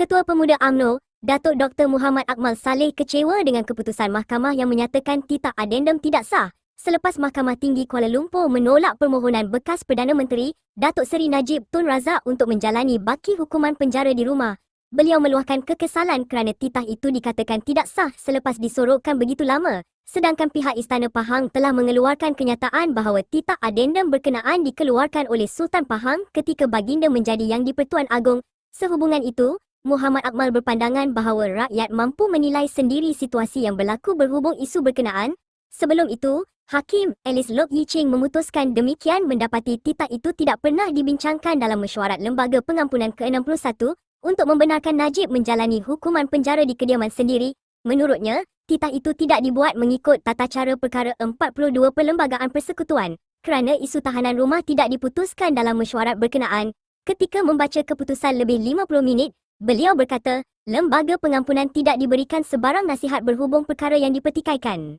Ketua Pemuda AMNO, Datuk Dr. Muhammad Akmal Saleh kecewa dengan keputusan mahkamah yang menyatakan titah adendum tidak sah selepas Mahkamah Tinggi Kuala Lumpur menolak permohonan bekas Perdana Menteri Datuk Seri Najib Tun Razak untuk menjalani baki hukuman penjara di rumah. Beliau meluahkan kekesalan kerana titah itu dikatakan tidak sah selepas disorokkan begitu lama. Sedangkan pihak Istana Pahang telah mengeluarkan kenyataan bahawa titah adendum berkenaan dikeluarkan oleh Sultan Pahang ketika baginda menjadi Yang di-Pertuan Agong. Sehubungan itu, Muhammad Akmal berpandangan bahawa rakyat mampu menilai sendiri situasi yang berlaku berhubung isu berkenaan. Sebelum itu, Hakim Alice Lok Yi Ching memutuskan demikian mendapati titah itu tidak pernah dibincangkan dalam mesyuarat Lembaga Pengampunan ke-61 untuk membenarkan Najib menjalani hukuman penjara di kediaman sendiri. Menurutnya, titah itu tidak dibuat mengikut tata cara perkara 42 Perlembagaan Persekutuan kerana isu tahanan rumah tidak diputuskan dalam mesyuarat berkenaan. Ketika membaca keputusan lebih 50 minit, beliau berkata, lembaga pengampunan tidak diberikan sebarang nasihat berhubung perkara yang dipertikaikan.